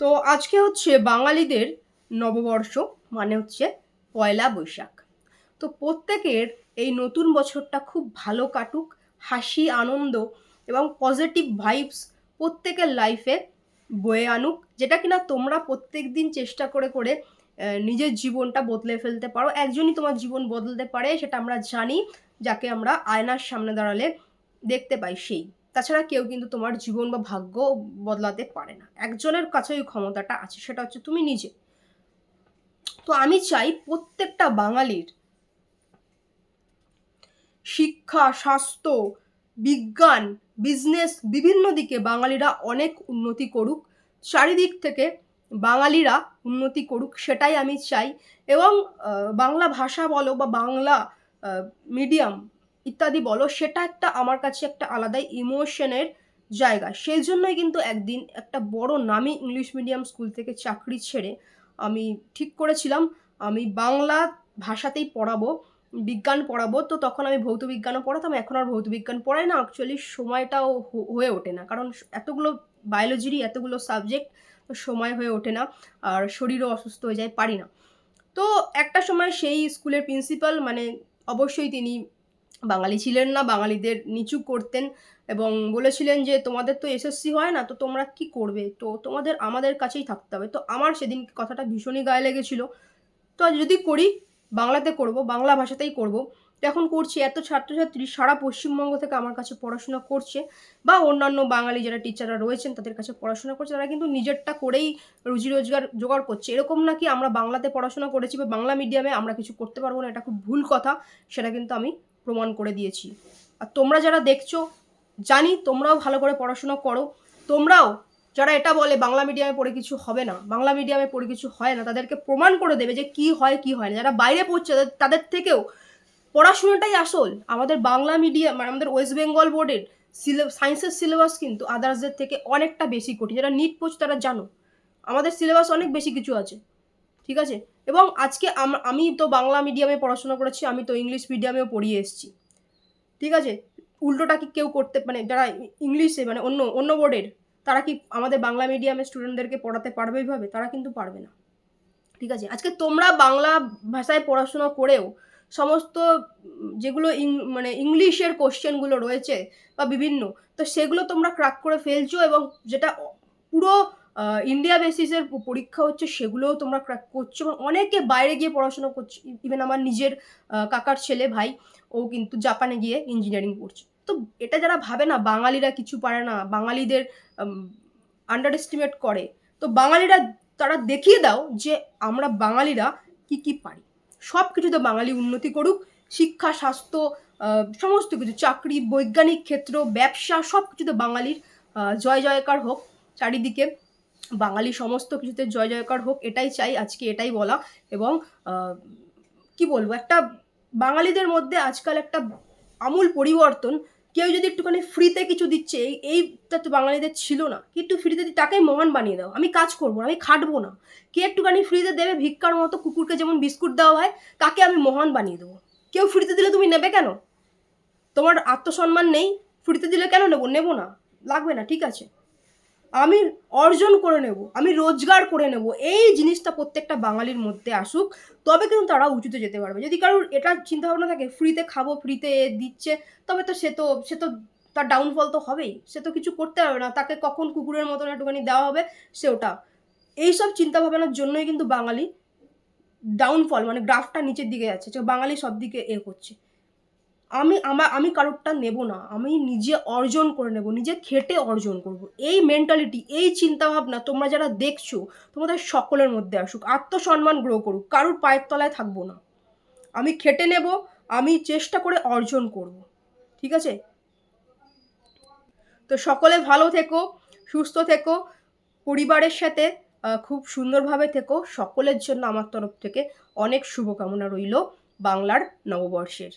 তো আজকে হচ্ছে বাঙালিদের নববর্ষ মানে হচ্ছে পয়লা বৈশাখ। তো প্রত্যেকের এই নতুন বছরটা খুব ভালো কাটুক, হাসি, আনন্দ এবং পজিটিভ ভাইবস প্রত্যেকের লাইফে বয়ে আনুক, যেটা কিনা তোমরা প্রত্যেক দিন চেষ্টা করে করে নিজের জীবনটা বদলে ফেলতে পারো। একজনই তোমার জীবন বদলতে পারে, সেটা আমরা জানি, যাকে আমরা আয়নার সামনে দাঁড়ালে দেখতে পাই সেই। তাছাড়া কেউ কিন্তু তোমার জীবন বা ভাগ্য বদলাতে পারে না। একজনের কাছে ওই ক্ষমতাটা আছে, সেটা হচ্ছে তুমি নিজে। তো আমি চাই প্রত্যেকটা বাঙালির শিক্ষা, স্বাস্থ্য, বিজ্ঞান, বিজনেস বিভিন্ন দিকে বাঙালিরা অনেক উন্নতি করুক, চারিদিক থেকে বাঙালিরা উন্নতি করুক, সেটাই আমি চাই। এবং বাংলা ভাষা বলো বা বাংলা মিডিয়াম ইত্যাদি বলো, সেটা একটা আমার কাছে একটা আলাদাই ইমোশনের জায়গা। সেই জন্যই কিন্তু একদিন একটা বড় নামি ইংলিশ মিডিয়াম স্কুল থেকে চাকরি ছেড়ে আমি ঠিক করেছিলাম, আমি বাংলা ভাষাতেই পড়াবো, বিজ্ঞান পড়াবো। তো তখন আমি ভৌত বিজ্ঞানও পড়াতাম, এখন আর ভৌত বিজ্ঞান পড়াই না। অ্যাকচুয়ালি সময়টাও হয়ে ওঠে না। কারণ এতগুলো বায়োলজিরই এতগুলো সাবজেক্ট সময় হয়ে ওঠে না, আর শরীরও অসুস্থ হয়ে যায়, পারি না। তো একটা সময় সেই স্কুলের প্রিন্সিপাল মানে অবশ্যই তিনি বাঙালি ছিলেন না, বাঙালিদের নিচু করতেন এবং বলেছিলেন যে, তোমাদের তো এসএসসি হয় না, তো তোমরা কি করবে? তো তোমাদের, আমাদের কাছেই থাকতে হবে। তো আমার সেদিন কথাটা ভীষণই গায়ে লেগেছিল। তো যদি করি, বাংলাতে করব, বাংলা ভাষাতেই করব। তো এখন করছি, এত ছাত্রছাত্রী সারা পশ্চিমবঙ্গ থেকে আমার কাছে পড়াশোনা করছে বা অন্যান্য বাঙালি যারা টিচাররা রয়েছেন, তাদের কাছে পড়াশোনা করছে, তারা কিন্তু নিজেরটা করেই রুজি রোজগার জোগাড় করছে। এরকম নাকি আমরা বাংলাতে পড়াশোনা করেছি বা বাংলা মিডিয়ামে আমরা কিছু করতে পারব না, এটা খুব ভুল কথা, সেটা কিন্তু আমি প্রমাণ করে দিয়েছি। আর তোমরা যারা দেখছ, জানি তোমরাও ভালো করে পড়াশোনা করো। তোমরাও যারা এটা বলে বাংলা মিডিয়ামে পড়ে কিছু হবে না, বাংলা মিডিয়ামে পড়ে কিছু হয় না, তাদেরকে প্রমাণ করে দেবে যে কি হয় কি হয় না। যারা বাইরে পড়ছে, তাদের- থেকেও পড়াশোনাটাই আসল। আমাদের বাংলা মিডিয়াম মানে আমাদের ওয়েস্ট বেঙ্গল বোর্ডের সায়েন্সের সিলেবাস কিন্তু আদার্সদের থেকে অনেকটা বেশি কঠিন। যারা নিট পড়ছে, তারা জানো, আমাদের সিলেবাস অনেক বেশি কিছু আছে। ঠিক আছে? এবং আজকে আম- তো বাংলা মিডিয়ামে পড়াশোনা করেছি, আমি তো ইংলিশ মিডিয়ামেও পড়িয়ে এসেছি। ঠিক আছে? উল্টোটা কি কেউ করতে মানে যারা ইংলিশে মানে অন্য অন্য বোর্ডের তারা কি আমাদের বাংলা মিডিয়ামের স্টুডেন্টদেরকে পড়াতে পারবে এইভাবে? তারা কিন্তু পারবে না। ঠিক আছে? আজকে তোমরা বাংলা ভাষায় পড়াশোনা করেও সমস্ত যেগুলো ইং- মানে ইংলিশের কোশ্চেনগুলো রয়েছে বা বিভিন্ন, তো সেগুলো তোমরা ক্রাক করে ফেলছো এবং যেটা পুরো ইন্ডিয়া বেসিসের পরীক্ষা হচ্ছে সেগুলোও তোমরা ক্র্যাক করছ এবং অনেকে বাইরে গিয়ে পড়াশোনা করছে ইভেন আমার নিজের কাকার ছেলে ভাই, ও কিন্তু জাপানে গিয়ে ইঞ্জিনিয়ারিং পড়ছে। তো এটা যারা ভাবে না, বাঙালিরা কিছু পারে না, বাঙালিদের আন্ডার এস্টিমেট করে, তো বাঙালিরা তারা দেখিয়ে দাও যে আমরা বাঙালিরা কি কি পারি। সব কিছুতে বাঙালি উন্নতি করুক, শিক্ষা, স্বাস্থ্য সমস্ত কিছু, চাকরি, বৈজ্ঞানিক ক্ষেত্র, ব্যবসা সব কিছুতে বাঙালির জয় জয়কার হোক, চারিদিকে বাঙালি সমস্ত কিছুতে জয় জয়কার হোক, এটাই চাই আজকে, এটাই বলা। এবং কি বলব, একটা বাঙালিদের মধ্যে আজকাল একটা আমূল পরিবর্তন। কেউ যদি একটুখানি ফ্রিতে কিছু দিচ্ছে, এই, এইটা তো বাঙালিদের ছিল না। একটু ফ্রিতে দি, তাকেই মহান বানিয়ে দাও। আমি কাজ করব না, আমি খাটবো না। কে একটুখানি ফ্রিতে দেবে ভিক্ষার মতো কুকুরকে যেমন বিস্কুট দেওয়া হয়, তাকে আমি মহান বানিয়ে দেবো। কেউ ফ্রিতে দিলে তুমি নেবে কেন? তোমার আত্মসম্মান নেই ফ্রিতে দিলে কেন নেব? নেব না। লাগবে না, ঠিক আছে। আমি অর্জন করে নেব, আমি রোজগার করে নেব, এই জিনিসটা প্রত্যেকটা বাঙালির মধ্যে আসুক, তবে কিন্তু তারা উঁচুতে যেতে পারবে। যদি কারোর এটা চিন্তা ভাবনা থাকে ফ্রিতে খাব ফ্রিতে দিচ্ছে, তবে তো সে তো সে তো তার ডাউনফল তো হবেই। সে তো কিছু করতে পারবে না, তাকে কখন কুকুরের মতন একটুখানি দেওয়া হবে, সে ওটা। এইসব চিন্তা ভাবনার জন্যই কিন্তু বাঙালি ডাউনফল মানে গ্রাফটা নিচের দিকে যাচ্ছে বাঙালি সব দিকে এ করছে। আমি আমার, আমি কারোরটা নেব না, আমি নিজে অর্জন করে নেব, নিজে খেটে অর্জন করব। এই মেন্টালিটি এই চিন্তাভাবনা তোমরা যারা দেখছ তোমাদের সকলের মধ্যে আসুক। আত্মসম্মান গ্রো করুক, কারোর পায়ের তলায় থাকব না। আমি খেটে নেব, আমি চেষ্টা করে অর্জন করব। ঠিক আছে? তো সকলে ভালো থেকো, সুস্থ থেকো, পরিবারের সাথে খুব সুন্দরভাবে থেকো। সকলের জন্য আমার তরফ থেকে অনেক শুভকামনা রইল বাংলার নববর্ষের।